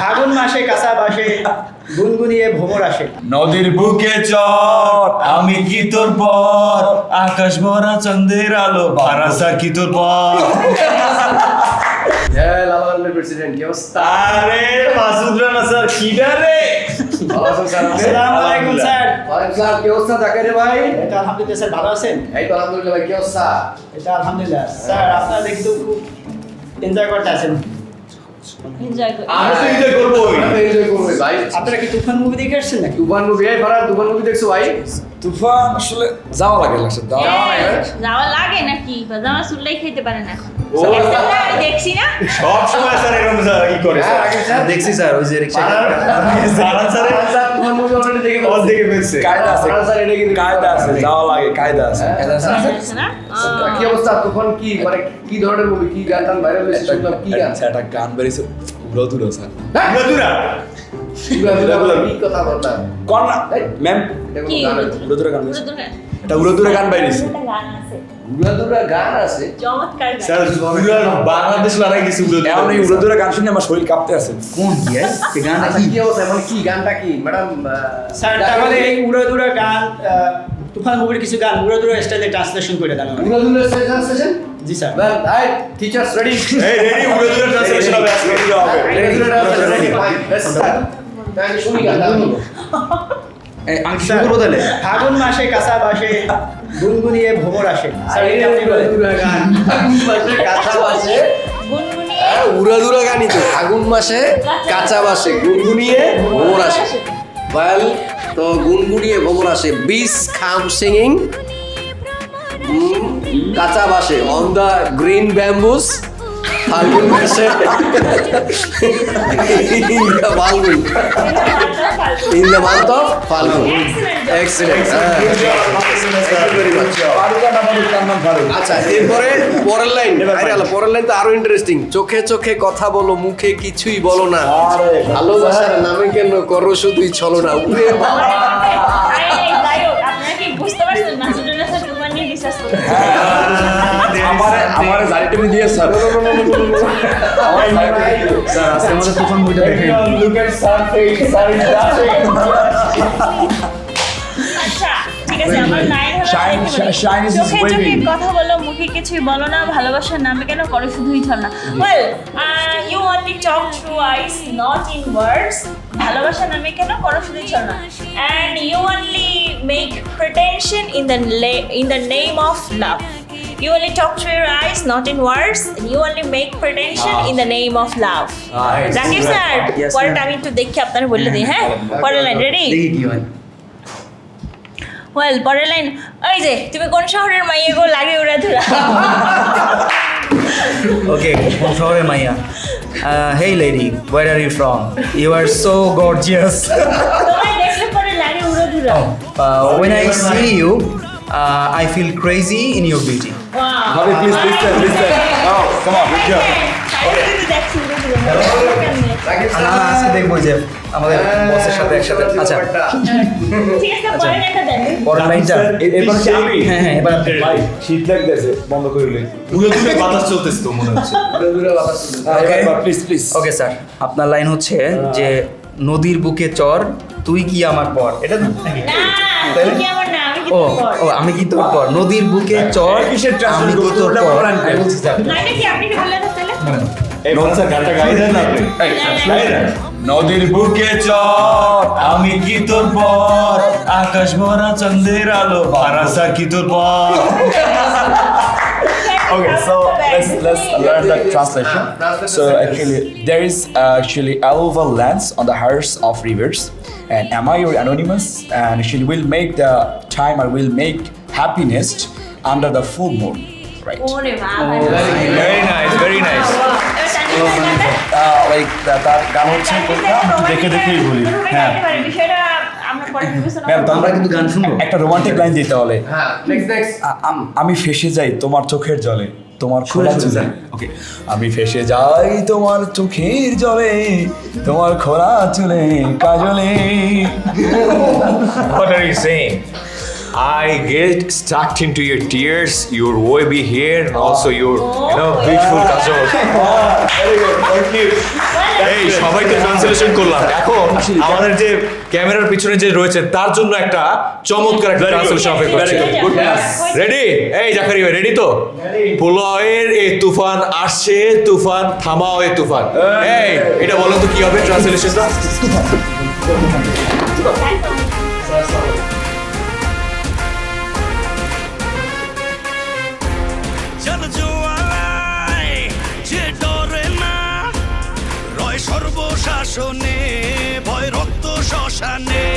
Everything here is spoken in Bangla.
ফাগুন মাসে কাঁচা বাসে গুনগুনিয়ে ভ্রমর আসে। নদীর বুকে চর আমি কি তোর পর? আকাশ ভরা চন্দ্রের আলো বারাসা কি তোর পর? হ্যাঁ প্রেসিডেন্ট কি অবস্থা? আরে মাসুদ রানা স্যার কি রে ভালো আছেন স্যার। আপনি? আসসালামু আলাইকুম স্যার। ওয়ালাইকুম কি অবস্থা জাকারি ভাই? এটা আলহামদুলিল্লাহ স্যার ভালো আছেন? এই তো আলহামদুলিল্লাহ ভাই কি অবস্থা? এটা আলহামদুলিল্লাহ। স্যার আপনারা দেখি খুব এনজয় করতে আছেন আপনারা কি তুফান মুভি দেখে আসছেন নাকি? তুফান মুভি এই তুফান মুভি দেখছ ভাই? তুফান আসলে যাওয়া লাগে লাগছে যাওয়া হ্যাঁ, লাগে। নাকি? জামা চুললাই খেতে পারে না দেখছি না? সব সময় স্যার এরকম ই করে হ্যাঁ স্যার। দেখছি স্যার ওই যে রিক্সা সারান স্যার। ফারান মুভি অলরেডি দেখে ফেলছে। দেখে ফেলছে। কায়দা আছে। স্যার এটা কিন্তু কায়দা আছে যাওয়া লাগে কায়দা আছে। হ্যাঁ। কি অবস্থা? তুফান কি মানে কি ধরনের মুভি কি গান টান ভাইরাল হয়েছে? শুনলাম কি গান? একটা গান বেরিয়েছে। উড়ো স্যার। হ্যাঁ? এগুলো এগুলো বলে কি কথা বলতা কর ম্যাম। কি কোনো গান? উড়ো এটা উড়ো গান আছে। স্যার পুরা বাংলাদেশ গেছে এই উড়ো গান শুনে আমার শরীর কাঁপতে আছে। কোন এই গানটা আচ্ছা কি? কি অবস্থা? মানে কি গানটা কি? ম্যাডাম স্যার তাহলে এই গান তুফান মুভির কিছু গান উড়ো দুরা স্টাইলে ট্রান্সলেশন করে দেন আমাকে। দুরা দুরা জি sir. Well I teachers ready এই রেডি উড়ো ট্রান্সলেশন হবে আজকে Ready হবে। রেডি তাই শুনি গানটা। এ, আমি শুরু করব তাহলে? ফাগুন মাসে কাঁচা বাসে গুনগুনিয়ে ভ্রমর আসে। কাঁচা বাসে? গুনগুনিয়ে উড়াদুরা গানই তো। আগুন মাসে কাঁচা বাসে গুনগুনিয়ে ভ্রমর আসে। ওয়েল তো গুনগুনিয়ে ভ্রমর আসে। বিস খাম সিঙ্গিং কাঁচা বাসে। On the green bamboos Phalgun মাসে। In the Phalgun. In the month of Phalgun excellent আচ্ছা এরপরে পরের লাইন। আরে আল্লাহ পরের লাইন তো আরও ইন্টারেস্টিং চোখে চোখে কথা বলো মুখে কিছুই বলো না। ভালোবাসার নামে কেন করো শুধুই চলো না? উড়ে বুঝতে পারছেন মাসুদুল আমার জারি দিয়ে স্যার। আজকে আমাদের আচ্ছা বলি। shine is চোখে চোখে কথা বলো মুখে কিছুই বলো না ভালোবাসার নামে কেন করো শুধুই ছল না well you only talk through eyes not in words নামে কেন করো শুধুই ছল না and you only make pretension in the in the name of love You only talk through your eyes, not in words. And you only make pretension in the name of love. Zakir sir Yes, পরেরটা ma'am. আমি একটু দেখি আপনারা বলে দিই হ্যাঁ পরের লাইন রেডি দেখি কি হয় ওয়েল পরের লাইন ওই যে তুমি কোন শহরের মাইয়ে গো লাগে উড়া ধুরা ওকে কোন শহরে মাইয়া hey lady where are you from you are so gorgeous তোমায় দেখলে পরে লাগে উড়া ধুরা when I see you uh, I feel crazy in your beauty. Now come on good job দেখছি উড়া ধুরা না না, আজকে দেখব যে আমাদের বসের সাথে একসাথে আচ্ছা। পরের লাইনটা। আমি হ্যাঁ হ্যাঁ এবার ভাই শীত লাগতেছে বন্ধ করলে উড়ো দূরে বাতাস চলতেছে তো মনে হচ্ছে। উড়াদুরা বাতাস প্লিজ প্লিজ ওকে স্যার আপনার লাইন হচ্ছে যে নদীর বুকে চর তুই কি আমার পর? এটা না কি আমার ও ও আমি কি তোর পর। নদীর বুকে চর কিসের আমি কি তোর ওটা পর নদীর বুকে চর আমি কি তোর পর? আকাশ ভরা চন্দ্রের আলো বারাসা কি তোর পর? Okay, so let's let's learn the translation. So actually, there is uh, actually elval lands on the hearts of rivers, and am I your anonymous? And she will make the time I will make happiness under the full moon, right? ওরে বাবা very nice very nice Uh, like that, that গান হচ্ছে দেখে দেখেই বলি। হ্যাঁ। বিষয়টা আমরা পরে বিবেচনা ম্যাম আমরা কিন্তু গান শুনব। একটা রোমান্টিক লাইন দিতে হলে। হ্যাঁ নেক্সট নেক্সট আমি ফেসে যাই তোমার চোখের জলে তোমার খোলা চুলে। ওকে আমি ফেসে যাই তোমার চোখের জলে তোমার খোলা চুলে কাজলে। What are you saying? I get stuck into your tears, your wavy hair, and also your, you know, beautiful kajol. very good. Thank you. এই সবাই তো ট্রান্সলেশন করলাম এখন আমাদের যে ক্যামেরার পিছনে যে রয়েছে তার জন্য একটা চমৎকার একটা ট্রান্সলেশন অপেক্ষা করছে রেডি এই জাকারি ভাই রেডি তো? প্রলয়ের এই তুফান আসছে তুফান থামাও এই তুফান। এই এটা বলেন তো কি হবে ট্রান্সলেশনটা সর্বশাসনে ভয় রক্ত শ্মশানে।